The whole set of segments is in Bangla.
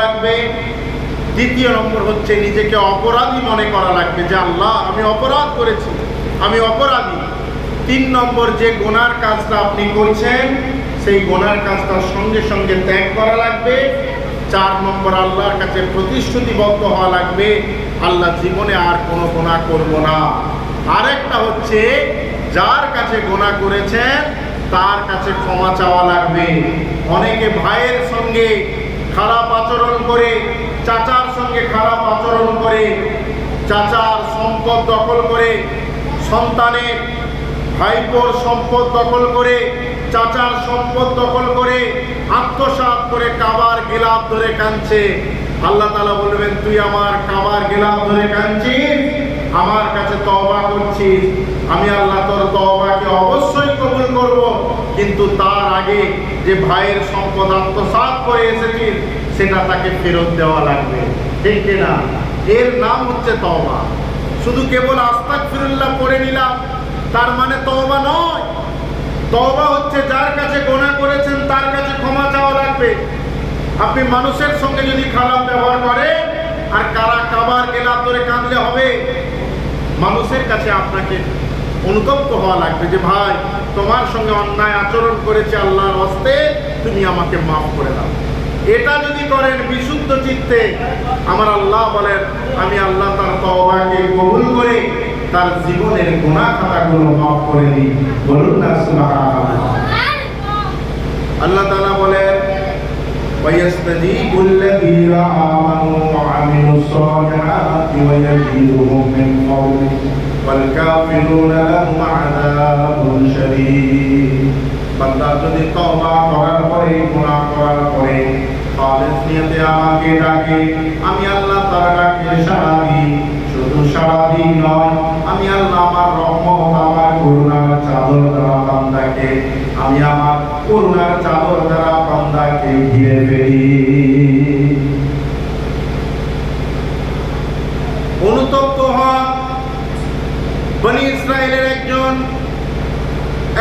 লাগবে দ্বিতীয় নম্বর হচ্ছে নিজেকে অপরাধী মনে করা লাগবে যে আল্লাহ, আমি অপরাধ করেছি, আমি অপরাধী। তিন নম্বর যে গোনার কাজটা আপনি করছেন, সেই গোনার কাজটা সঙ্গে সঙ্গে ত্যাগ করা লাগবে। চার নম্বর, আল্লাহর কাছে প্রতিশ্রুতিবদ্ধ হওয়া লাগবে, আল্লাহ জীবনে আর কোনো গোনা করব না। আরেকটা হচ্ছে, যার কাছে গোনা করেছেন, তার কাছে ক্ষমা চাওয়া লাগবে। অনেকে ভাইয়ের সঙ্গে খারাপ আচরণ করে, চাচার সঙ্গে খারাপ আচরণ করে, চাচার সম্পদ দখল করে, সন্তানের ভাইপোর সম্পদ দখল করে, চাচার সম্পদ দখল করে, আত্মসাৎ করে কাবার গেলাপ ধরে কাঁদছে। আল্লাহ তালা বলবেন, তুই আমার কাবার গেলাপ ধরে কাঁদছিস? আমার কাছে তওবা করছিস? আমি আল্লাহ তোর তওবাকে অবশ্যই কবুল করব। কিন্তু তার আগে যে ভাইয়ের সম্পদ আত্মসাৎ করে এসেছিস সেটা তাকে ফেরত দেওয়া লাগবে। ঠিক কিনা? এর নাম হচ্ছে তওবা। শুধু কেবল আস্তাক ফিরুল্লাহ পড়ে নিলাম, তার মানে তওবা নয়। তওবা হচ্ছে যার কাছে গোনা করেছেন, তার কাছে ক্ষমা চাওয়া লাগবে। আপনি মানুষের সঙ্গে যদি খারাপ ব্যবহার করেন, আর কারা কাবার গেলাপ ধরে কাঁদলে হবে? মানুষের কাছে আপনাকে অনুতপ্ত হওয়া লাগবে যে, ভাই তোমার সঙ্গে অন্যায় আচরণ করেছে আল্লাহর হস্তে তুমি আমাকে মাফ করে দাও এটা যদি করেন বিশুদ্ধ চিত্তে আমার আল্লাহ বলেন আমি আল্লাহ তার তওবাকে কবুল করে তার জীবনের গুনাহ খাতাগুলো মাফ করে দিই বলুন না সুবহানাল্লাহ আল্লাহ তাআলা বলেন ويستجيب الذين آمنوا وعملوا الصالحات ويزيدهم من فضله والكافرون لهم عذاب شديد বান্দা যদি তওবা করার পরে গুনাহ করার পরে খালেস নিয়তে আমাকে ডাকে আমি আল্লাহ তার ডাকে সাড়া দিই শুধু সাড়া দিই নয় আমি আল্লাহ আমার রহমত আমার করুণার চাদর দ্বারা বান্দাকে আমি আমার করুণার চাদর দ্বারা বান্দাকে ঘিরে ফেলি বনি ইসরায়েলের একজন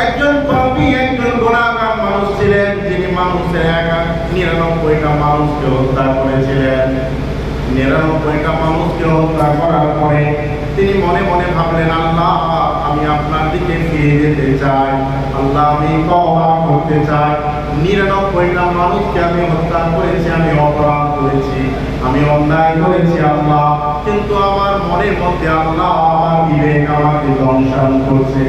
একজন পাপী একজন গোলাকার মানুষ ছিলেন, যিনি মানুষের একা নিরানব্বইটা মানুষকে হত্যা করেছিলেন। নিরানব্বইটা মানুষকে হত্যা করার পরে তিনি মনে মনে ভাবলেন, আল্লাহ, আমি আপনার দিকে ফিরে যেতে চাই। আল্লাহ, আমি তওবা করতে চাই। নিরানব্বইটা মানুষকে আমি হত্যা করেছি, আমি অপরাধ করেছি। আমি অন্যায় করেছি, আল্লাহ। কিন্তু আমার মনের মধ্যে আল্লাহ আমার বিবেক আমাকে দংশন করছে,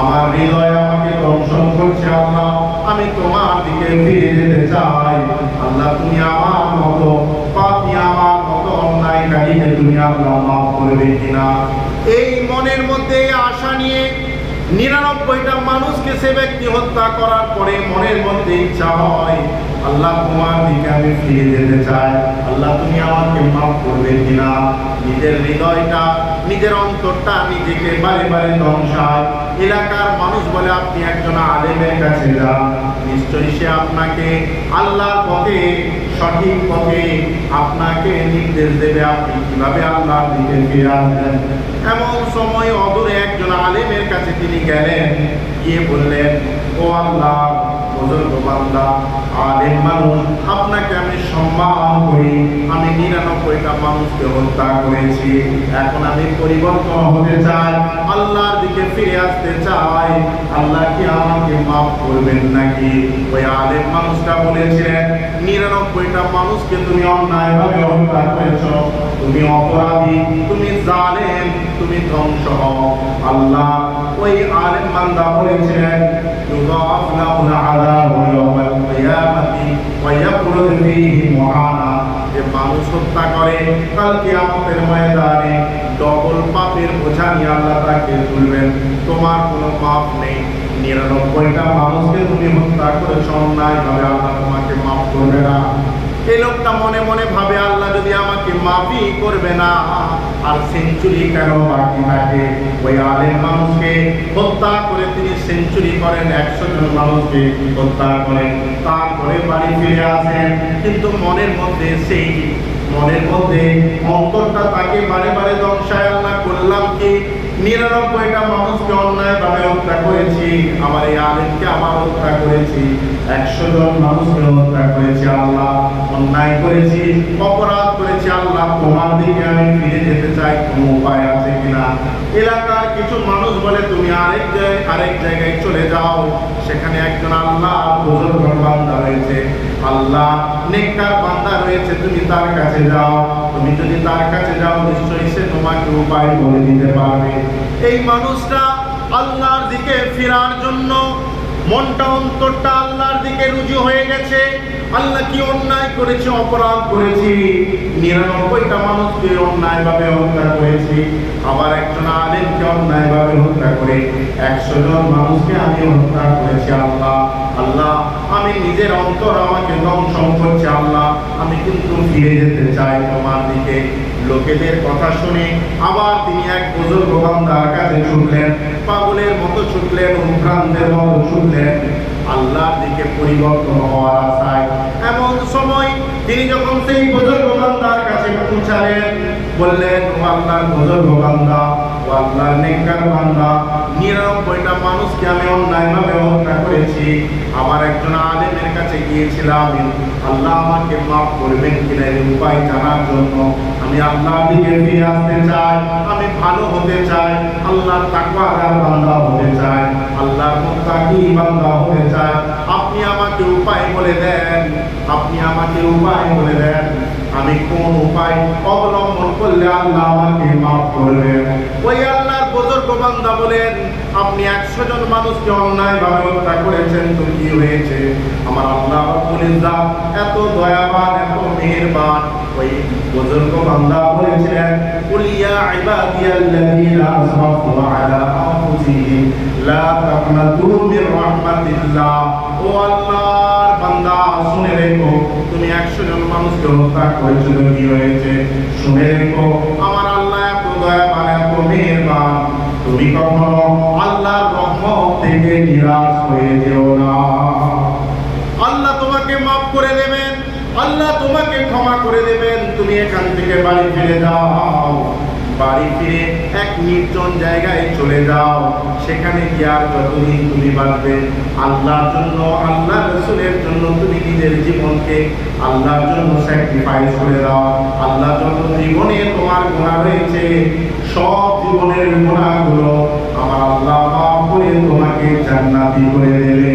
আমার হৃদয় আমাকে দংশন করছে আল্লাহ। আমি তোমার দিকে ফিরে যেতে চাই। আল্লাহ, তুমি আমার মতো, পাপি আমার মতো, অন্যায়কারীকে তুমি আল্লাহ মাফ করবে কিনা? এই মনের মধ্যে আশা নিয়ে নিরানব্বইটা মানুষকে সে ব্যক্তি হত্যা করার পরে মনের মধ্যে ইচ্ছা হয়, আল্লাহ তোমার দিকে আমি ফিরে যেতে চাই। আল্লাহ, তুমি আমাকে মাফ করবে কিনা? নিজের হৃদয়টা, নিজের অন্তরটা নিজেকে বারে বারে ধ্বংসায়। এলাকার মানুষ বলে, আপনি একজন আলেমের কাছে যান। নিশ্চয়ই সে আপনাকে আল্লাহর পথে, সঠিক পথে আপনাকে নির্দেশ দেবে। আপনি কীভাবে আল্লাহর দিকে ফিরে আসবেন? এমন সময় অদূরে একজন আলেমের কাছে তিনি গেলেন। গিয়ে বললেন, ও আল্লাহ আলেম মানুষ, আপনাকে আমি সম্মান করি। আমি নিরানব্বইটা মানুষকে হত্যা করেছি। এখন আমি পরিবর্তন হতে চাই। আল্লাহর দিকে ফিরে আসতে চাই। আল্লাহ কি আমাকে মাফ করবেন নাকি? ওই আলেম মানুষটা বলেছিলেন, নিরানব্বইটা মানুষকে তুমি অন্যায়ভাবে হত্যা করেছ। তুমি অপরাধী, তুমি জালেম তুমি ধ্বংস হও আল্লাহ ওই আলেম বান্দা বলেছিলেন يضاعف له العذاب يوم القيامة ويخلد فيه مهانا যে মানুষ হত্যা করে কাল কিয়ামতের ময়দানে ডবল পাপের বোঝা নিয়ে আল্লাহ তাকে তুলবেন তোমার কোনো পাপ নেই নিরানব্বইটা মানুষকে তুমি হত্যা করেছ অন্যায়ভাবে আল্লাহ তোমাকে মাফ করবে না এই লোকটা মনে মনে ভাবে, আল্লাহ যদি আমাকে মাফই করবে না, আর সেঞ্চুরি কেন বাকি থাকে ওই আলেম মানুষকে হত্যা করে তিনি সেঞ্চুরি করেন, একশো জন মানুষকে হত্যা করেন। তারপরে বাড়ি ফিরে আসেন। কিন্তু মনের মধ্যে সেই, মনের মধ্যে অন্তরটা তাকে বারে বারে ধ্বংসায় আল্লাহ করলাম কি? নিরানব্বইটা মানুষকে অন্যায়ভাবে হত্যা করেছি। আমার এই আলেমকে আবার হত্যা করেছি। একশো জন মানুষকে হত্যা করেছি, আল্লাহ অন্যায় করেছি, অপরাধ করেছি, আল্লাহ তোমার দিকে আমি ফিরে যেতে চাই, কোনো উপায় আছে কিনা? এলাকার কিছু মানুষ বলে, তুমি আরেক জায়গায় আরেক জায়গায় চলে যাও। সেখানে একজন আল্লাহ বান্দা রয়েছে। আল্লাহ নেককার বান্দা রয়েছে, তুমি তার কাছে যাও। তুমি যদি তার কাছে যাও, নিশ্চয়ই সে তোমাকে উপায় বলে দিতে পারবে। এই মানুষটা আল্লাহর দিকে ফেরার জন্য মনটা, অন্তরটা আল্লাহর দিকে রুজু হয়ে গেছে। আল্লাহ কি অন্যায় করেছে, অপরাধ করেছি? নিরানব্বইটা মানুষকে অন্যায়ভাবে হত্যা করেছি। আবার একজন আলেমকে অন্যায়ভাবে হত্যা করে। একশো জন মানুষকে আমি হত্যা করেছি আল্লাহ। আল্লাহ আমি নিজের অন্তর আমাকে দংশন করছে আল্লাহ, আমি কিন্তু ফিরে যেতে চাই তোমার দিকে। লোকেদের কথা শুনে আবার তিনি এক বুজুর্গ বান্দার কাছে ছুটলেন, পাগলের মতো ছুটলেন, উদ্ভ্রান্তের মতো ছুটলেন। আল্লাহর দিকে পরিবর্তন হওয়ার আশায় এমন সময় তিনি যখন সেই বুজুর্গ বান্দার কাছে পৌঁছালেন, বললেন, ও আল্লাহর বুজুর্গ বান্দা ও আল্লাহর নেককার বান্দা নিরানব্বইটা মানুষকে আমি অন্যায়ভাবে হত্যা করেছি। আমার একজন আলেমের কাছে গিয়েছিলাম আল্লাহ আমাকে মাফ করবেন কিনা এর উপায় জানার জন্য। আমি আল্লাহ দিকে ফিরে আসতে চাই, আমি ভালো হতে চাই, আল্লাহর তাকওয়াদার বান্দা হতে চাই, আল্লাহর মুত্তাকি বান্দা হতে চাই। আপনি আমাকে উপায় বলে দেন, আপনি আমাকে উপায় বলে দেন। আমি কোন উপায় অবলম্বন করলে আল্লাহ আমাকে মাফ করবেন ওই আল্লাহর বুজুর্গ বান্দা বলেন, আপনি একশো জন মানুষকে অন্যায় ভাবে হত্যা করেছেন, তো কি হয়েছে? আমার আল্লাহ রাব্বুল এত দয়াবান, এত মেহেরবান। ওই বুজুর্গ বান্দা বলেছিলেন, কুল ইয়া ইবাদিয়াল্লাযীনা আসরাফু আলা আনফুসিহিম, লা তাকনাতু মির রাহমাতিল্লাহ। ও আল্লাহর বান্দা, শুনে রেখো একশো জন মানুষকে হত্যা করেছ কি হয়েছে? শুনে রেখো। আমার আল্লাহ এত দয়াবান, এত মেহেরবান। তুমি কখনো আল্লাহর রহমত থেকে নিরাশ হয়ে যেও না। আল্লাহ তোমাকে মাফ করে দেবেন। আল্লাহ তোমাকে ক্ষমা করে দেবেন। তুমি এখান থেকে বাড়ি ফিরে যাও। বাড়ি ফিরে এক নির্জন জায়গায় চলে যাও। সেখানে গিয়ে যতদিন তুমি বাঁচবে, আল্লাহর জন্য আল্লাহ রসুলের জন্য তুমি নিজের জীবনকে আল্লাহর জন্য স্যাক্রিফাইস করে দাও। আল্লাহ যত জীবনে তোমার গুণা রয়েছে, সব জীবনের গুণাগুলো আমার আল্লাহ মাফ করে তোমাকে জান্নাতি করে দেবে।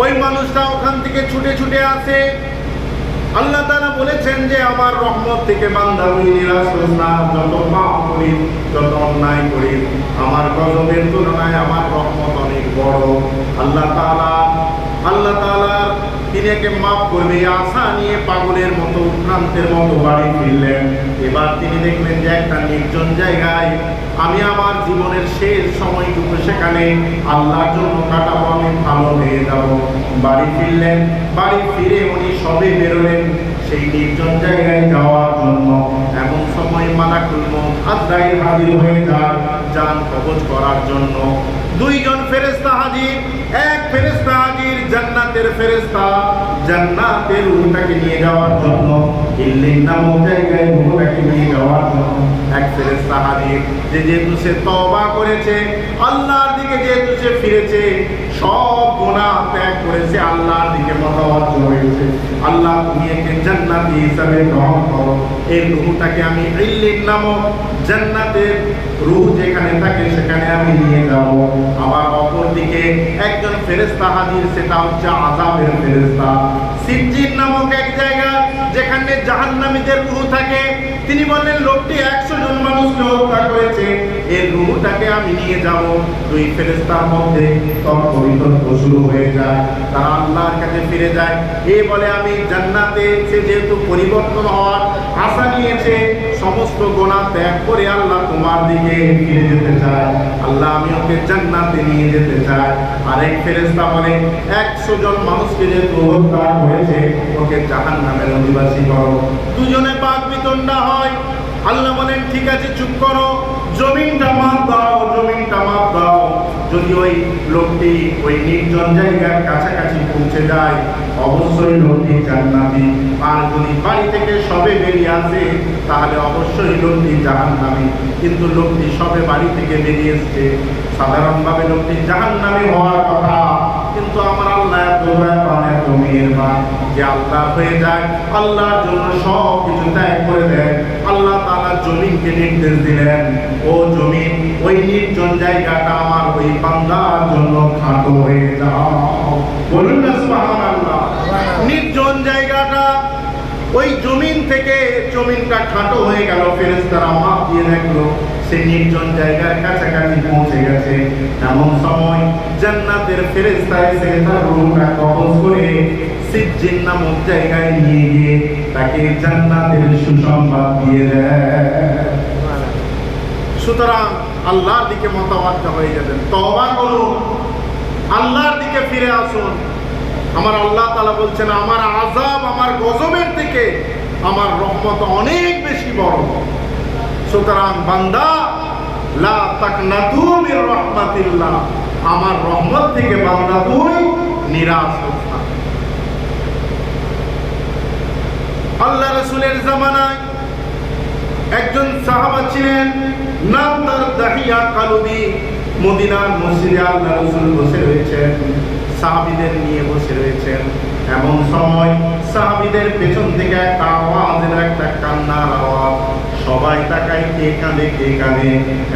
ওই মানুষটা ওখান থেকে ছুটে ছুটে আসে। আল্লাহ তারা বলেছেন যে আমার রহমত থেকে বান্দা তুই নিরাশ না, যত পাপ করি যত অন্যায় করি আমার গজবের তুলনায় আমার রহমত অনেক বড়। আল্লাহ তাআলা আল্লাহ তাআলা তিনি একে মাফ করবে আশা নিয়ে পাগলের মতো উদ্ভ্রান্তের মতো বাড়ি ফিরলেন। এবার তিনি দেখলেন যে একটা নির্জন জায়গায় আমি আমার জীবনের শেষ সময়টুকু সেখানে আল্লাহর জন্য কাটাবো, আমি ভালো হয়ে যাব। বাড়ি ফিরলেন। বাড়ি ফিরে উনি সবে বেরোলেন সেই নির্জন জায়গায় যাওয়ার জন্য। এমন সময় মালাকুল মউত আজরাইল হাজির হয়ে যায় যান কবজ করার জন্য। দুইজন ফেরেশতা হাজির, এক ফেরেশতা হাজির। জান্নাতের ফেরেশতা জান্নাতের রূহটাকে নিয়ে যাওয়ার জন্য ইল্লিন নামক জায়গায় রূহটাকে নিয়ে যাওয়ার জন্য এক ফেরেশতা হাজির। যে যেহেতু সে তওবা করেছে, আল্লাহর দিকে যেহেতু সে ফিরেছে, সব গুনাহ ত্যাগ করেছে, আল্লাহর দিকে মতাবদ্ধ হয়েছে আল্লাহ তুমি একে জান্নাতি হিসাবে গ্রহণ করো। এই রূহটাকে আমি ইল্লিন নামক জান্নাতের রুহ যেখানে থাকে, সেখানে আমি নিয়ে যাব। আবার অপরদিকে একজন ফেরেশতা হাজির, সেটা হচ্ছে আজাবের ফেরেশতা। সিজ্জিন নামক এক জায়গা যেখানে জাহান্নামীদের রূহ থাকে, তিনি বললেন, লোকটি একশো জন মানুষকে হত্যা করেছে। এর রূহটাকে আমি নিয়ে যাব। দুই ফেরেশতার মধ্যে তর্ক বিতর্ক শুরু হয়ে যায়। তারা আল্লাহর কাছে ফিরে যায়। এ বলে, আমি জান্নাতে সে যেহেতু পরিবর্তন হওয়ার আশা নিয়েছে, সমস্ত গোনা ত্যাগ করে আল্লাহ তোমার দিকে ফিরে যেতে চায়। আল্লাহ, আমি ওকে জান্নাতে নিয়ে যেতে চাই। আরেক ফেরেশতা বলে, একশো জন মানুষকে যেহেতু হত্যা হয়েছে, ওকে জাহান নামের দুজনে বাঘ বিতণ্ডা হয়। আল্লাহ বলেন, ঠিক আছে, চুপ করো। জমিনটা মাপ দাও, জমিনটা মাপ দাও। যদি ওই লোকটি ওই নির্জন জায়গার কাছাকাছি পৌঁছে যায়, অবশ্যই লোকটি জান্নাতি। আর যদি বাড়ি থেকে সবে বেরিয়ে আসে, তাহলে অবশ্যই লোকটি জাহান্নামী। কিন্তু লোকটি সবে বাড়ি থেকে বেরিয়ে এসছে। সাধারণভাবে লোকটি জাহান্নামী হওয়ার কথা, কিন্তু আমার আল্লাহ এত মেহেরবান যে আল্লাহ হয়ে যায়, আল্লাহর জন্য সব কিছু ত্যাগ করে দেয় আল্লাহ তাআলা জমিনকে নির্দেশ দিলেন, ও জমিন, ওই নির্জন জায়গাটা আমার ওই বান্দার জন্য খাটো হয়ে যাও। বলুন না সুবহানাল্লাহ। নির্জন জায়গাটা ওই জমিন থেকে জমিনটা খাটো হয়ে গেল ফেরেশতারা মাপ দিয়ে দেখল সে নির্জন জায়গার কাছাকাছি পৌঁছে গেছে। এমন সময় জান্নাতের ফেরেশতা এসে তার রূহটা কবজ করে সিজ্জিন নামক জায়গায় নিয়ে গিয়ে তাকে জান্নাতের সুসংবাদ দিয়ে দেয়। সুতরাং আল্লাহর দিকে মতামত হয়ে যাবেন তওবা করুন আল্লাহর দিকে ফিরে আসুন। আমার আল্লাহ তালা বলছেন, আমার আযাব আমার গজবের থেকে আমার রহমত অনেক বেশি বড়। সুতরাং, বান্দা, লা তাকনাতু মির রাহমাতিল্লাহ। আমার রহমত থেকে বান্দা তুই নিরাশ হোস আল্লাহ রাসূলের জামানায় একজন সাহাবা ছিলেন, নাম তার দাহিয়া কালুদি, মদিনার মসজিদে আল্লাহ রসুল বসে রয়েছেন, সাহাবিদের নিয়ে বসে রয়েছেন। এমন সময় সাহাবিদের পেছন থেকে একটা আওয়াজের একটা কান্নার আওয়াজ। সবাই তাকায় কে কাঁদে কে কাঁদে।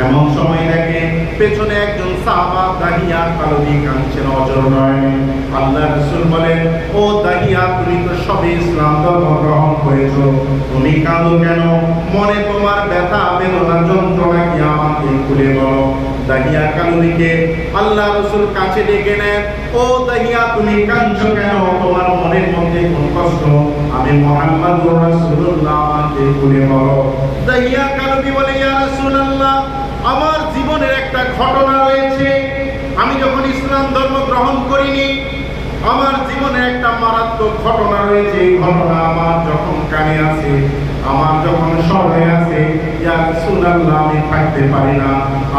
এমন সময় দেখে পেছনে একজন সাহাবা দাহিয়া কালবি কাঁদছেন অজর নয়। আল্লাহ রসুল বলেন, ও দাহিয়া, তুমি তো সবে ইসলাম ধর্ম গ্রহণ করেছ। তুমি কাঁদো কেন? মনে তোমার ব্যথা, বেদনা, যন্ত্রণা কি আমাকে খুলে বলো? দাহিয়া কালুরিকে আল্লাহ রসুল কাছে ডেকে নেন। ও দাহিয়া, তুমি কাঁদছো কেন? তোমার মনের মধ্যে কোন কষ্ট? আমি মোহাম্মদ রাসূলুল্লাহ। আমাকে খুলে বলো দাইয়া কালবি বলে, ইয়া রাসূলুল্লাহ, আমার জীবনের একটা ঘটনা রয়েছে। আমি যখন ইসলাম ধর্ম গ্রহণ করিনি, আমার জীবনে একটা মারাত্মক ঘটনা রয়েছে। এই ঘটনা আমার যখন কানে আসে আমার যখন শহরে আসে ইয়া রাসূলুল্লাহ আমি থাকতে পারি না।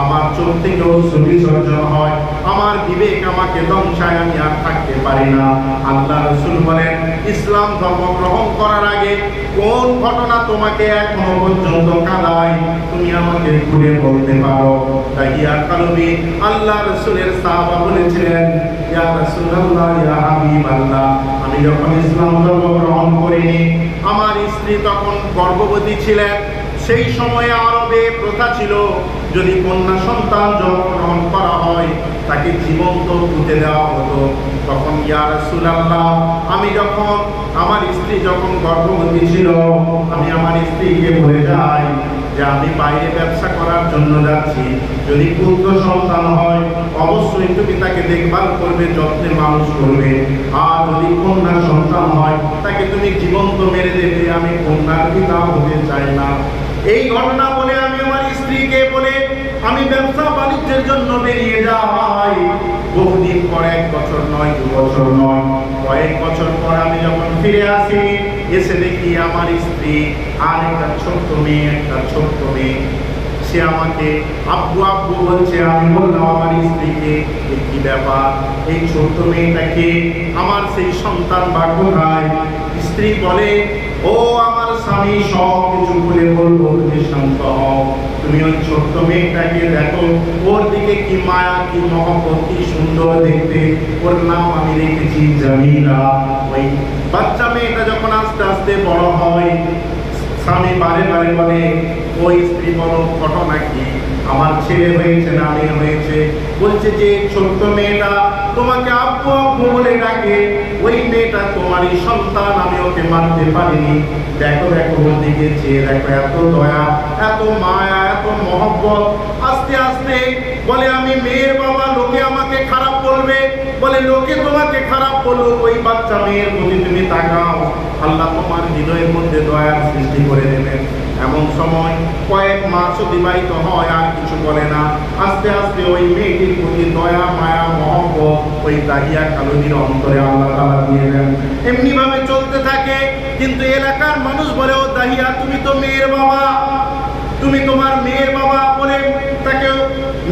আমার চোখ থেকে অশ্রু বিসর্জন হয়। আমার বিবেক আমাকে দংশায় আমি আর থাকতে পারি না। আল্লাহ রসুল বলেন, ইসলাম ধর্ম গ্রহণ করার আগে কোন ঘটনা তোমাকে এখনও পর্যন্ত কাঁদায়, তুমি আমাকে ঘুরে বলতে পারো। তাই ইয়া কালবি আল্লাহ রসুলের সাহাবা বলেছিলেন, ইয়া রাসূলুল্লাহ, ইয়া হাবিবাল্লাহ, আমি যখন ইসলাম ধর্ম গ্রহণ করিনি আমার স্ত্রী তখন গর্ভবতী ছিলেন। সেই সময়ে আরবে প্রথা ছিল, যদি কন্যা সন্তান জন্মগ্রহণ করা হয়, তাকে জীবন্ত পুঁতে দেওয়া হতো। তখন, ইয়া রাসূলুল্লাহ, আমি যখন আমার স্ত্রী যখন গর্ভবতী ছিল, আমি আমার স্ত্রীকে বলে যাই যে আমি বাইরে ব্যবসা করার জন্য যাচ্ছি। যদি পুত্র সন্তান হয় অবশ্যই তুমি তাকে দেখভাল করবে যত্নের মানুষ করবে। আর যদি কন্যা সন্তান হয়, তাকে তুমি জীবন্ত মেরে দেবে, আমি কন্যার পিতা হতে চাই না। এই ঘটনা বলে আমি আমার স্ত্রীকে বলে, আমি ব্যবসা বাণিজ্যের জন্য বেরিয়ে যাই। বহুদিন পর, এক বছর নয়, দু বছর নয়, কয়েক বছর পর আমি যখন ফিরে আসি, এসে দেখি আমার স্ত্রী আর একটা ছোট্ট মেয়ে, একটা ছোট্ট মেয়ে। সে আমাকে, আব্বু আব্বু বলছে, আমি বললাম, আমার স্ত্রীকে এ কি ব্যাপার, এই ছোট্ট মেয়েটাকে আমার সেই সন্তান বা কোথায়? স্ত্রী বলে, ও আমার স্বামী, সব কিছু বলে বলব, তুমি শান্ত হও। তুমি ওই ছোট্ট মেয়েটাকে দেখো, ওর দিকে কি মায়া, কি মহব্বত, কি সুন্দর দেখতে। ওর নাম আমি রেখেছি জামিলা। ওই বাচ্চা মেয়েটা যখন আস্তে আস্তে বড় হয় স্বামী বারে বারে বলে, ওই স্ত্রী বলো ঘটনা কি আমার ছেলে হয়েছে না মেয়ে হয়েছে। বলছে যে, ছোট্ট মেয়েটা, তোমাকে আব্বু আব্বু বলে ডাকে। ওই মেয়েটা তোমারই সন্তান, আমি ওকে মানতে পারিনি। দেখো দেখো ওর দিকে চেয়ে দেখো, এত দয়া, এত মায়া, এত মহব্বত। আস্তে আস্তে বলে, আমি মেয়ের বাবা, লোকে আমাকে খারাপ বলবে। বলে, লোকে তোমাকে খারাপ বলল ওই বাচ্চা মেয়ের প্রতি তুমি তাকাও। আল্লাহ তোমার হৃদয়ের মধ্যে দয়ার সৃষ্টি করে দেবেন। এমন সময় কয়েক মাস অতিবাহিত হয়, আর কিছু বলে না। আস্তে আস্তে ওই মেয়েটির প্রতি দয়া, মায়া, মহব্বত ওই দাহিয়া কালুনির অন্তরে আল্লাহ তালা দিয়ে দেন। এমনি ভাবে চলতে কিন্তু এলাকার মানুষ বলে ও দাহিয়া, তুমি তো মেয়ের বাবা। তুমি তোমার মেয়ের বাবা বলে তাকে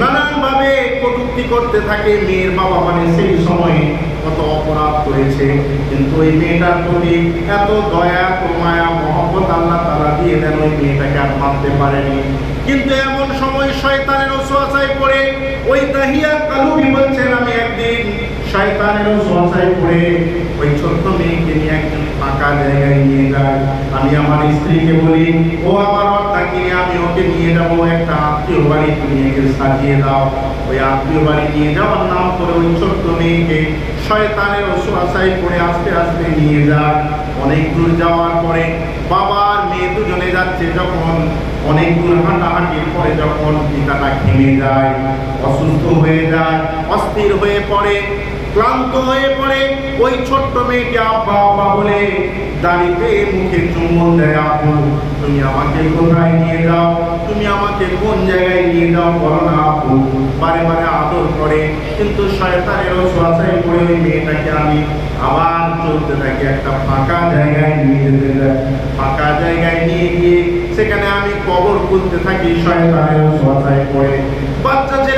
নানান ভাবে কটুক্তি করতে থাকে। মেয়ের বাবা মানে সেই সময়ে কত অপরাধ করেছে। কিন্তু ওই মেয়েটার প্রতি এত দয়া মায়া মহব্বত আল্লাহ তারা দিয়ে দেন, ওই মেয়েটাকে আর মানতে পারেনি। কিন্তু এমন সময় শয়তানের ওসোয়াশায় পড়ে ওই দাহিয়া কালুবি বলছেন আমি একদিন। শয়তানের ওসোয়াশায় পড়ে ওই ছোট্ট মেয়েকে নিয়ে একজন ফাঁকা জায়গায় নিয়ে যায়। আমি আমার স্ত্রীকে বলি, ও আমার অর্থাকে নিয়ে আমি ওকে নিয়ে যাব। একটা আত্মীয় বাড়ি তুমি একে সাজিয়ে দাও। ওই আত্মীয় বাড়ি নিয়ে যাওয়ার নাম করে ওই ছোট্ট মেয়েকে শয়তানের ওসোয়াশায় পড়ে আস্তে আস্তে নিয়ে যায়। অনেক দূর যাওয়ার পরে বাবা আর মেয়ে দুজনে যাচ্ছে যখন। অনেক দূর হাঁটাহাঁটির পরে যখন পিতাটা ঘেমে যায়, অসুস্থ হয়ে যায়, অস্থির হয়ে পড়ে। ক্লান্ত হয়ে পড়ে, ওই ছোট্ট মেয়েকে আব্বা আব্বা বলে দাঁড়িয়ে মুখে চুম্বন দেয় আপু, তুমি আমাকে কোথায় নিয়ে যাও তুমি আমাকে কোন জায়গায় নিয়ে যাও বলো না আপু? বারে বারে আদর করে, কিন্তু শয়তানের ওসওয়াসায় পড়ে ওই মেয়েটাকে আমি আবার চলতে থাকি একটা ফাঁকা জায়গায় নিয়ে যেতে যাই ফাঁকা জায়গায় নিয়ে গিয়ে সেখানে আমি কবর খুলতে থাকি শয়তানের ওসওয়াসায় পড়ে। বাচ্চা মেয়েটা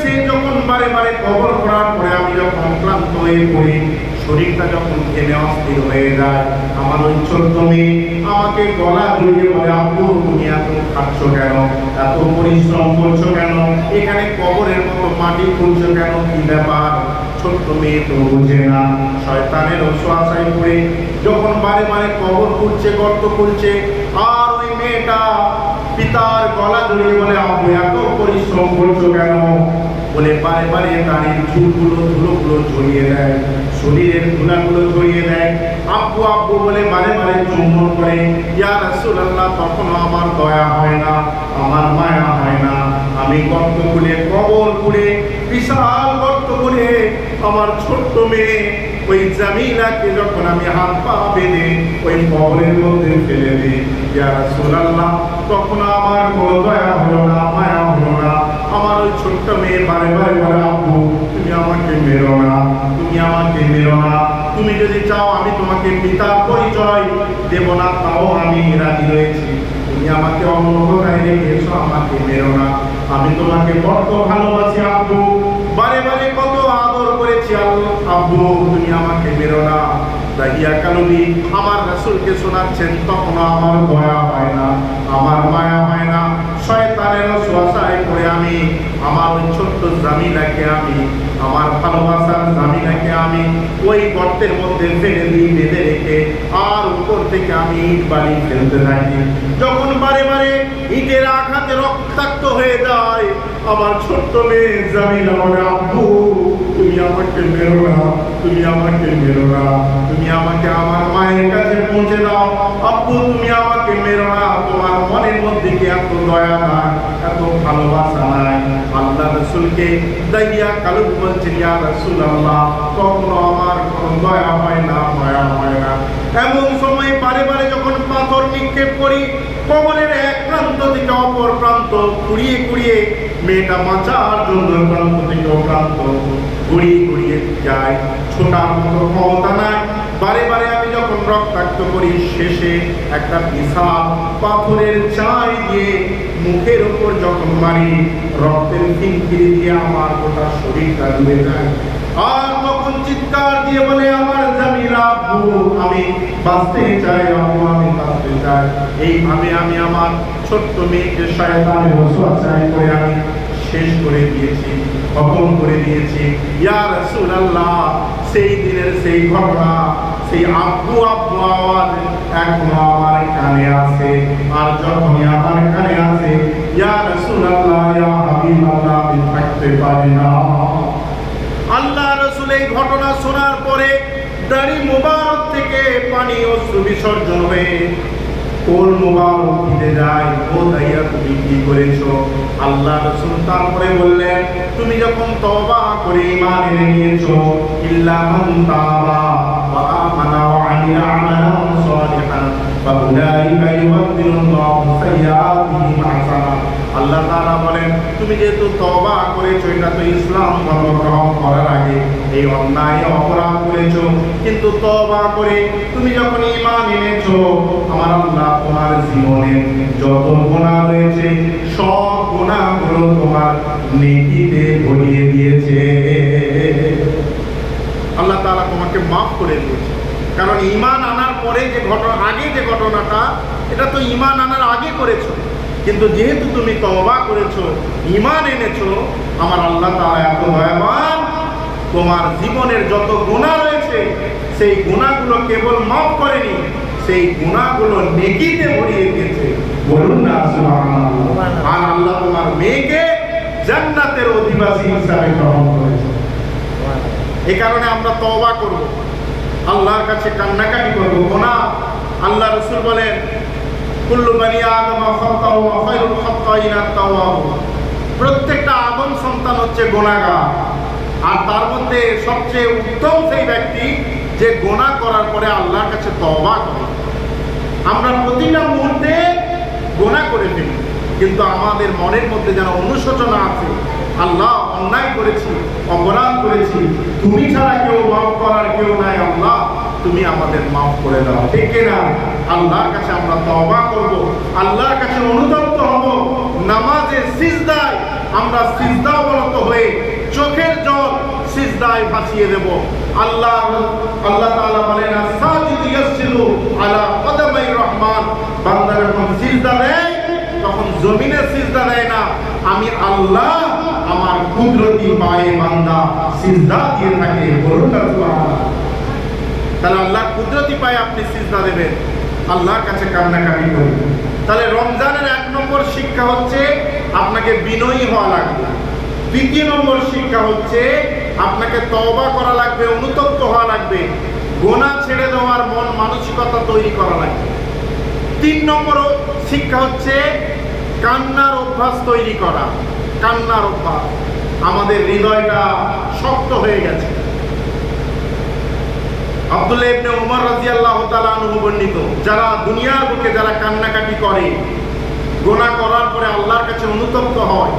সে যখন বারে বারে কবর করার পরে আমি যখন ক্লান্ত হয়ে পড়ি, শরীরটা যখন ঘেমে অস্থির হয়ে যায়, আমার ওই ছোট্ট মেয়ে আমাকে গলা জড়িয়ে বলে, আপু, তুমি এত খাচ্ছ কেন? এত পরিশ্রম করছ কেন? এখানে কবরের মতো মাটি খুঁজছো কেন? কি ব্যাপার? ছোট্ট মেয়ে তো বুঝে না। শয়তানের অশ্বাসায় পড়ে, যখন বারে বারে কবর খুঁজছে গর্ত খুঁজছে আর ওই মেয়েটা পিতার গলা জড়িয়ে বলে, আপু এত পরিশ্রম করছ কেন বলে বারে বারে দাঁড়িয়ে চুলগুলো ধুলোগুলো ঝরিয়ে দেয়, শরীরের ধুলাগুলো ঝরিয়ে দেয়। আব্বু আব্বু বলে বারে বারে চুম্বন করে, ইয়া রাসূলুল্লাহ তখনও আমার দয়া হয় না, আমার মায়া হয় না। আমি গর্ত খুলে কবর খুলে বিশাল গর্ত করে আমার ছোট্ট মেয়ে, ওই জামিলাকে যখন আমি হাত পা বেঁধে, ওই কবরের মধ্যে ফেলে দিই। ইয়া রাসূলুল্লাহ তখন আমার কোনো দয়া হলো না, মায়া হলো আমার ওই ছোট্ট মেয়ে বারে বারে বলে, আব্বু, তুমি আমাকে মেরো না, তুমি আমাকে মেরো না। তুমি যদি চাও আমি তোমাকে পিতার পরিচয় দেব না, তাও আমি রাজি রয়েছি। তুমি আমাকে অন্য কোথায় রেখেছো, আমাকে মেরো না। আমি তোমাকে কত ভালোবাসি, আব্বু। বারে বারে কত আদর করেছি, আব্বু। তুমি আমাকে মেরো না। আমার রাসুলকে শোনাচ্ছেন, তখনও আমার দয়া হয় না, আমার মায়া হয় না। শয়তানের পড়ে আমি আমার ছোট্ট জামিনাকে আমি আমার ভালোবাসার জামিনাকে আমি। ওই গর্তের মধ্যে ফেলে দিই, বেঁধে রেখে। আর উপর থেকে আমি ইট বাড়ি ফেলতে থাকি। যখন বারে বারে ইটের আঘাতে রক্তাক্ত হয়ে যায়, আমার ছোট্ট মেয়ে জামিনা বলে আব্বু, তুমি আমাকে মেরো না, তুমি আমাকে মেরো না, তুমি আমাকে আমার মায়ের কাছে পৌঁছে দাও। আব্বু, তুমি আমাকে মেরো না, তোমার মনের মধ্যে কি এত দয়া নাই, এত ভালোবাসা নাই? আল্লাহ রসুলকে, দাইয়া কালু বলছেন ইয়া রসুল আল্লাহ কখনো আমার কোনো দয়া হয় না, মায়া হয় না। এমন সময় বারে বারে যখন পাথর নিক্ষেপ করি কবরের এক প্রান্ত থেকে অপর প্রান্ত, কুড়িয়ে কুড়িয়ে মেয়েটা বাঁচার জন্য প্রান্ত থেকে ও প্রান্ত ঘুরিয়ে ঘুরিয়ে যায়। ছোটার মতো ক্ষমতা নাই। বারে বারে আমি যখন রক্তাক্ত করি, শেষে একটা বিশাল পাথরের চাই দিয়ে মুখের উপর যখন মারি, রক্তের ফিনকিরি দিয়ে আমার গোটা শরীরটা ডুবে যায়। আর তখন চিৎকার দিয়ে বলে, আমার জামিলা আমি বাঁচতে চাই আমি বাঁচতে চাই। এইভাবে আমি আমার ছোট্ট মেয়েকে শয়তানের ওসওয়াসায় করে আমি শেষ করে দিয়েছি, খতম করে দিয়েছি। ইয়া রাসূলুল্লাহ, সেই দিনের সেই ঘটনা সেই আব্দু আব্দু আওয়াজ এখনও আমার কানে আছে। আর যখনই আমার কানে আছে, ইয়া রাসূলুল্লাহ, ইয়া হাবিবাল্লাহ, আমি থাকতে পারি না। আল্লাহ রসুল এই ঘটনা শোনার পরে দাড়ি মোবারক থেকে পানি অশ্রু বিসর্জন হয়ে কোল মোবারক ভিজে যায়? ও দাইয়া তুমি কি করেছ? আল্লাহ রসুল তারপরে বললেন, তুমি যখন তওবা করে ঈমান এনে নিয়েছো, ইল্লা মান তাবা ওয়া আমানা ওয়া আমিলা আমালান সালিহান, ফাউলাইকা ইউবাদদিলুল্লাহু সাইয়্যাতিহিম হাসানাত আল্লাহ তাআলা বলেন, তুমি যেহেতু তওবা করেছ, এটা তো ইসলাম ধর্ম গ্রহণ করার আগে এই অন্যায় অপরাধ করেছ। কিন্তু তবা করে তুমি যখন ইমান এনেছো, আমার আল্লাহ তোমার জীবনে যত গোনা রয়েছে, সব গুনাহগুলো তোমার নেকিতে ভরিয়ে দিয়েছে। আল্লাহ তাআলা তোমাকে মাফ করে দিয়েছে। কারণ ইমান আনার পরে যে ঘটনা, আগে যে ঘটনাটা, এটা তো ইমান আনার আগে করেছ। কিন্তু যেহেতু তুমি তওবা করেছ ইমান এনেছো, আমার আল্লাহ তাআলা এত দয়াবান। তোমার জীবনের যত গুণা রয়েছে, সেই গুণাগুলো কেবল মাফ করেনি, সেই গুণাগুলো নেকিতে ভরিয়ে দিয়েছে। বলুন না আর আল্লাহ তোমার মেয়েকে জান্নাতের অধিবাসী হিসাবে গ্রহণ করেছে। এই কারণে আমরা তওবা করব। আল্লাহর কাছে কান্নাকাটি করব। গোনা আল্লাহ রসুল বলেন, কুল্লু বানি আদম খাতাউ ওয়া খায়রুল তাওয়াব প্রত্যেকটা আদম সন্তান হচ্ছে গোনাগার আর তার মধ্যে সবচেয়ে উত্তম সেই ব্যক্তি যে গোনা করার পরে আল্লাহর কাছে তওবা করে। আমরা প্রতিটা মুহূর্তে গোনা করে ফেলি, কিন্তু আমাদের মনের মধ্যে যেন অনুশোচনা আছে, আল্লাহ অন্যায় করেছি, অপরাধ করেছি, তুমি ছাড়া কেউ মাফ করার কেউ নাই, আল্লাহ, তুমি আমাদের মাফ করে দাও। ঠিক না? আল্লাহর কাছে আমরা তওবা করব, আল্লাহর কাছে অনুতপ্ত হব। নামাজে সিজদায় আমরা সিজদা অবনত হয়ে চোখের জল সিজদায় ভাসিয়ে দেব। আল্লাহ আল্লাহ তাআলা বলেন সাজিদ ইয়াসিলু আলা কদমাই রহমান। বান্দা যখন সিজদা দেয় তখন জমিনে সিজদা দেয় না। আমি আল্লাহ, আমার কুদরতি পায়ে বান্দা সিজদা দিয়ে থাকে, বলুন তাহলে আল্লাহ কুদরতি পায়ে আপনি সিজদা দেবেন। আল্লাহর কাছে কান্নাকাটি করবেন তাহলে রমজানের এক নম্বর শিক্ষা হচ্ছে, আপনাকে বিনয়ী হওয়া লাগবে দ্বিতীয় নম্বর শিক্ষা হচ্ছে, আপনাকে তওবা করা লাগবে, অনুতপ্ত হওয়া লাগবে, গোনা ছেড়ে দেওয়ার মন মানসিকতা তৈরি করা লাগবে। তিন নম্বর শিক্ষা হচ্ছে, কান্নার অভ্যাস তৈরি করা। কান্নার অভ্যাস। আমাদের হৃদয়টা শক্ত হয়ে গেছে। আব্দুল্লাহ ইবনে উমর রাদিয়াল্লাহু তাআলা যারা দুনিয়ার বুকে যারা কান্নাকাটি করে গোনাহ করার পরে আল্লাহর কাছে অনুতপ্ত হয়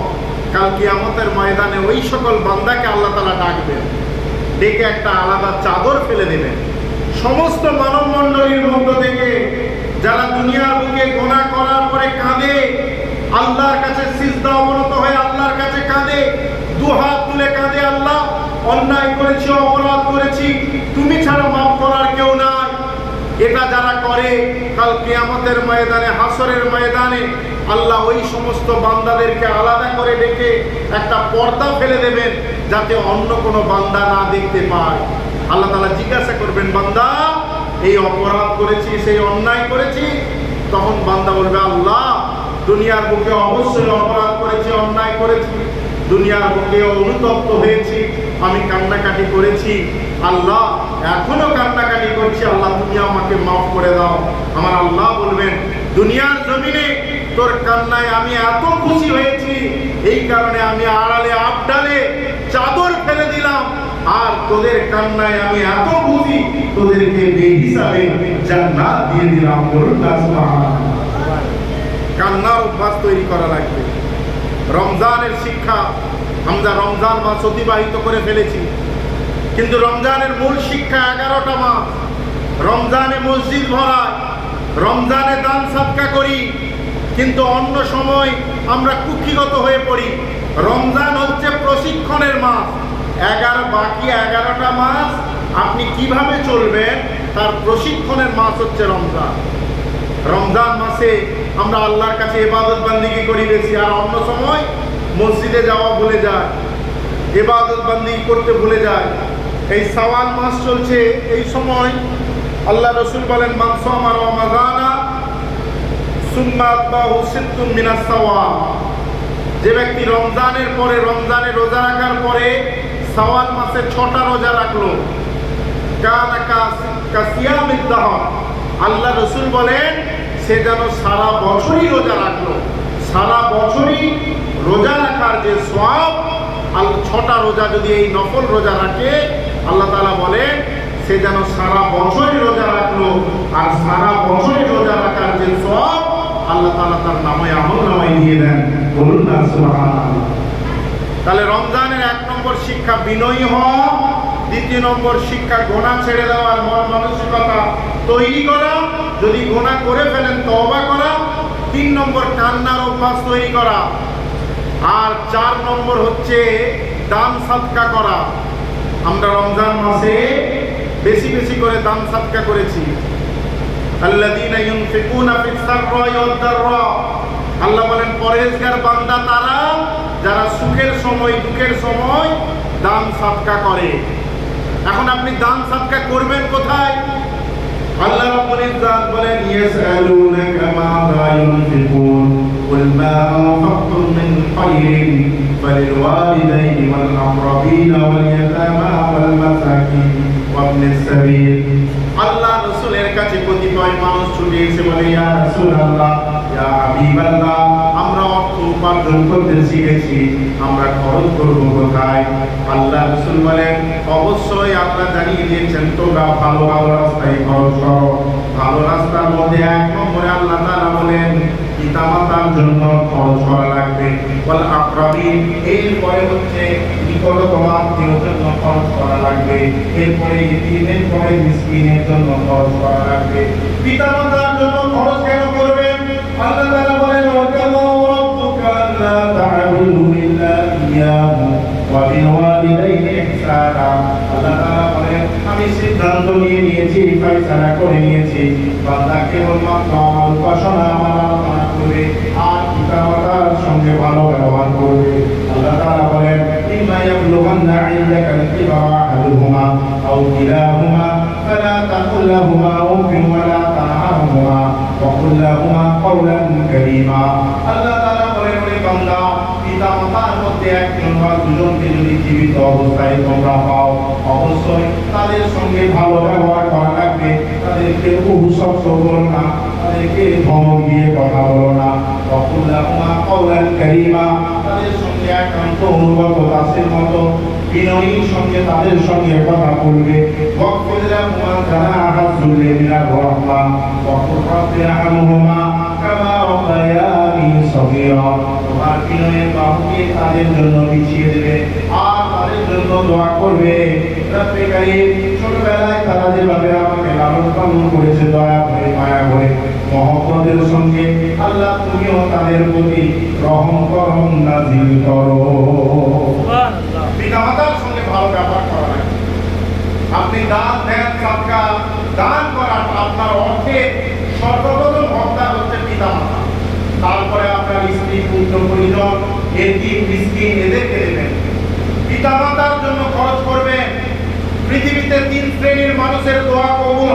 কাল কিয়ামতের ময়দানে ওই সকল বান্দাকে আল্লাহ তাআলা ডাকবেন। ডেকে একটা আলাদা চাদর ফেলে দেবেন। সমস্ত মানব মণ্ডলীর মধ্য থেকে যারা দুনিয়ার বুকে গোনা করার পরে কাঁদে, আল্লাহর কাছে সিজদা অবনত হয়ে আল্লাহর কাছে কাঁদে, দু হাত তুলে কাঁদে আল্লাহ, অন্যায় করেছি, অপরাধ করেছি, তুমি ছাড়া মাফ করার কেউ নাই। এটা যারা করে, কাল কিয়ামতের ময়দানে, হাসরের ময়দানে আল্লাহ ওই সমস্ত বান্দাদেরকে আলাদা করে ডেকে একটা পর্দা ফেলে দেবেন যাতে অন্য কোনো বান্দা না দেখতে পায়। আল্লাহ তালা জিজ্ঞাসা করবেন, বান্দা, এই অপরাধ করেছি সেই অন্যায় করেছি তখন বান্দা বলবে, আল্লাহ, দুনিয়ার বুকে অবশ্যই অপরাধ করেছি, অন্যায় করেছি। দুনিয়ার বুকে অনুতপ্ত হয়েছি, আমি কান্নাকাটি করেছি। আল্লাহ, এখনও কান্নাকাটি করছি। আল্লাহ, তুমি আমাকে মাফ করে দাও। আমার আল্লাহ বলবেন, দুনিয়ার জমিনে তোর কান্নায় আমি এত খুশি হয়েছি। এই কারণে আমি আড়ালে, আবডালে চাদর ফেলে দিলাম। আর তোদের কান্নায় আমি এত খুশি, তোদেরকে বেহিসাবে জান্নাত দিয়ে দিলাম বলুন কান্নার অভ্যাস তৈরি করা লাগবে। রমজানের শিক্ষা আমরা রমজান মাস অতিবাহিত করে ফেলেছি। কিন্তু রমজানের মূল শিক্ষা এগারোটা মাস। রমজানে মসজিদ ভরা রমজানে দান সাদকা করি কিন্তু অন্য সময় আমরা কুক্ষিগত হয়ে পড়ি। রমজান হচ্ছে প্রশিক্ষণের মাস। এগারো, বাকি এগারোটা মাস আপনি কীভাবে চলবেন, তার প্রশিক্ষণের মাস হচ্ছে রমজান। রমজান মাসে আমরা আল্লাহর কাছে এবাদত বান্দিগি করি বেশি, আর অন্য সময় মসজিদে যাওয়া ভুলে যায় এবাদত বান্দিগি করতে ভুলে যায়। এই সাওয়াল মাস চলছে, এই সময় আল্লাহ রসুল বলেন মাংস আমার রমাজানা সুন্নাত বা হুসিদ্দুম মিনাস সাওয়াল যে ব্যক্তি রমজানের পরে রমজানে রোজা রাখার পরে সাওয়াল মাসে ছটা রোজা রাখল। আল্লাহ রসুল বলেন, সে যেন সারা বছরই রোজা রাখল। সারা বছরই রোজা রাখার যে সব ছটা রোজা যদি এই নকল রোজা রাখে, আল্লাহ তালা বলেন, সে যেন সারা বছরই রোজা রাখল। আর সারা বছরই রোজা রাখার যে সব আল্লাহ তাআলা তার নামে আমল নামায় দিয়ে দেন। বলুন না তাহলে রমজানের এক নম্বর শিক্ষা বিনয়ী হওয়া, দ্বিতীয় নম্বর শিক্ষা গোনা ছেড়ে দেওয়ার মন মানসিকতা তৈরি করা, যদি গোনা করে ফেলেন, তওবা করা, তিন নম্বর কান্নার অভ্যাস তৈরি করা, আর চার নম্বর হচ্ছে দান সাদকা করা। আমরা রমজান মাসে বেশি বেশি করে দান সাদকা করেছি। আল্লাযীনা ইউনফিকুনা ফিস সাররাই ওয়াদ দাররা আল্লাহ বলেন পরেজগার বান্দা তারা যারা সুখের সময় দুঃখের সময় দান সাদকা করে এখন আপনি দান সাদকা করবেন কোথায় আল্লাহ রাব্বুল ইজ্জাত বলেন ইয়াসআলুনাকা মাযা ইউনফিকুন কুল মা আনফাকতুম মিন খাইরিন فللوالدين والأقربين واليتامى والمساكين وابن السبيل আল্লাহ রসুলের কাছে কতিপয় মানুষ ছুটে এসে বলে, ইয়া রাসূলুল্লাহ, ইয়া হাবিবাল্লাহ, আমরা অর্থ উপার্জন করতে শিখেছি, আমরা খরচ করব কোথায়? আল্লাহ রসুল বলেন, অবশ্যই আল্লাহ জানিয়ে দিয়েছেন, তোমরা ভালো ভালো রাস্তায় খরচ করো। ভালো রাস্তার মধ্যে এক নম্বরে আল্লাহ তাআলা বলেন, পিতামাতার জন্য খরচ করা লাগবে। বল আক্রাবিন এরপরে হচ্ছে নিকটতম আত্মীয়র জন্য খরচ করা লাগবে। এরপরে ইতিমের পরে মিসকিনের জন্য খরচ করা লাগবে। পিতামাতার জন্য খরচ কেন করবেন? আল্লাহ তাআলা বলেন রাব্বুকা তা'বুদু ইল্লা ইয়াহু ওয়া বিল ওয়ালিদাইনি ইহসানা। আল্লাহ তাআলা বলেন, আমি সিদ্ধান্ত নিয়ে নিয়েছি, ফয়সালা করে নিয়েছি। বান্দা কেবলমাত্র আমার উপাসনা, আমার আরাধনা করবে আর পিতামাতার সঙ্গে ভালো ব্যবহার করবে আল্লাহ তাআলা বলেন ফালা তাকুল লাহুমা উফিন ওয়া লা তানহারহুমা ওয়া কুল লাহুমা কওলান কারীমা আল্লাহ তাআলা বলেন, ওরে বান্দা, পিতামাতার মধ্যে দুজনকে যদি জীবিত অবস্থায় তোমরা পাও, অবশ্যই তাদের সঙ্গে ভালো ব্যবহার করা লাগবে। তাদেরকে শব্দ বলো না, তাদেরকে ধমক দিয়ে কথা বলো না। অকুল্লাহুমা কওলান কারীমা, তাদের সঙ্গে একান্ত অনুগত দাসের মতো বিনয়ীর সঙ্গে তাদের সঙ্গে কথা বলবে। ওয়াকুল্লাহুমা জানাহা যুল্লি মিনার রাহমা ওয়াকুর রাব্বি আরহামহুমা কামা রাব্বায়ানি সগীরা। তোমার বিনয়ের বাহুকে তাদের জন্য বিছিয়ে দেবে, আর তাদের জন্য দোয়া করবে। রব্বে কারীম ছোটবেলায় তারা যেভাবে আমাকে লালন পালন করেছে, দয়া করে, মায়া করে। মহব্বতের সঙ্গে আল্লাহ তুমিও তাদের প্রতি রহম করম নাজিল করো। পিতামাতার সঙ্গে ভালো ব্যবহার করা লাগে। আপনি দান দেন দান করার আপনার অর্থে সর্বপ্রথম হকদার হচ্ছে পিতামাতা। তারপরে আপনার স্ত্রী পুত্র পরিজন এটি মিসকিন এদেরকে দেবেন পিতামাতার জন্য খরচ করবেন। পৃথিবীতে তিন শ্রেণির মানুষের দোয়া কবুল